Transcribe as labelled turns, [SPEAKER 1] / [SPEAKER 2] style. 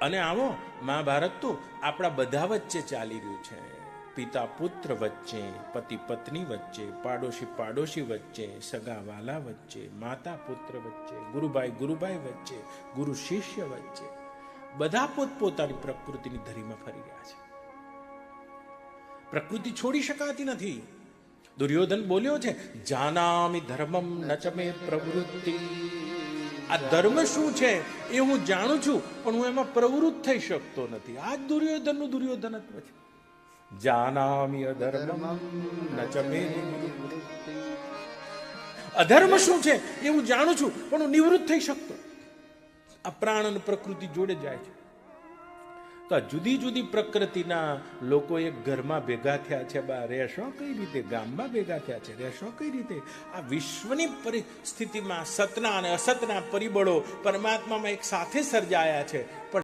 [SPEAKER 1] અને આવો મહાભારત તો આપણા બધા વચ્ચે ચાલી રહ્યું છે. પિતા પુત્ર વચ્ચે, પતિ પત્ની વચ્ચે, પાડોશી પાડોશી વચ્ચે સગા વાલા વચ્ચે, માતા પુત્ર વચ્ચે, ગુરુભાઈ ગુરુભાઈ વચ્ચે, ગુરુ શિષ્ય વચ્ચે, બધા પોતપોતાની પ્રકૃતિની ધરીમાં ફરી રહ્યા છે. પ્રકૃતિ છોડી શકાતી નથી. દુર્યોધન બોલ્યો છે, જાનામી ધર્મમ નચમે પ્રવૃત્તિ. આ ધર્મ શું છે એ હું જાણું છું, પણ હું એમાં પ્રવૃત્ત થઈ શકતો નથી. આ જ દુર્યોધનનું દુર્યોધનત્વ છે. જાનામિ અધર્મ. અધર્મ શું છે એ હું જાણું છું, પણ હું નિવૃત્ત થઈ શકતો આ પ્રાણ અને પ્રકૃતિ જોડે જાય છે. તો આ જુદી જુદી પ્રકૃતિના લોકો એક ઘરમાં ભેગા થયા છે. બા, રહેશો કઈ રીતે? ગામમાં ભેગા થયા છે. રહેશો કઈ રીતે? આ વિશ્વની પરિસ્થિતિમાં સતના અને અસતના પરિબળો પરમાત્મામાં એક સાથે સર્જાયા છે. પણ